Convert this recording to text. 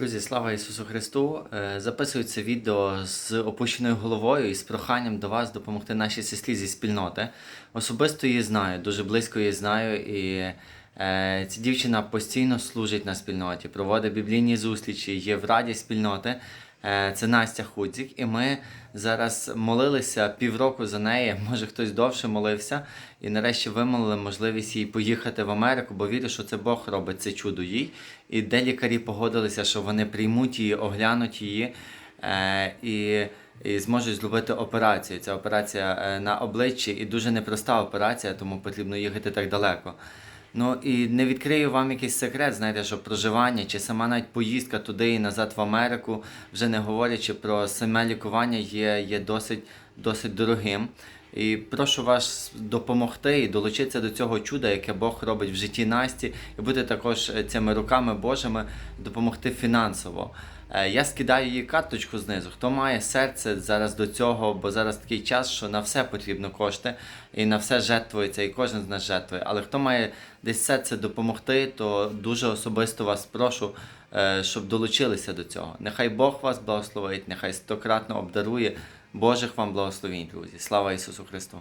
Друзі, слава Ісусу Христу! Е, Записую це відео з опущеною головою і з проханням до вас допомогти нашій сестрі зі спільноти. Особисто її знаю, дуже близько її знаю, і е, ця дівчина постійно служить на спільноті, проводить біблійні зустрічі, є в раді спільноти. Е, Це Настя Худзік, і ми зараз молилися півроку за неї. Може хтось довше молився, і нарешті вимолили можливість їй поїхати в Америку, бо вірю, що це Бог робить це чудо їй. І де лікарі погодилися, що вони приймуть її, оглянуть її е, і, і зможуть зробити операцію. Ця операція е, на обличчі і дуже непроста операція, тому потрібно їхати так далеко. Ну і не відкрию вам якийсь секрет, знаєте, що проживання чи сама навіть поїздка туди і назад в Америку, вже не говорячи про саме лікування, є, є досить, досить дорогим. І прошу вас допомогти і долучитися до цього чуда, яке Бог робить в житті Насті, і бути також е, цими руками Божими допомогти фінансово. Е, Я скидаю її карточку знизу. Хто має серце зараз до цього, бо зараз такий час, що на все потрібно кошти, і на все жертвується, і кожен з нас жертвує. Але хто має десь серце допомогти, то дуже особисто вас прошу, е, щоб долучилися до цього. Нехай Бог вас благословить, нехай стократно обдарує Божих вам благословень, друзі. Слава Ісусу Христу!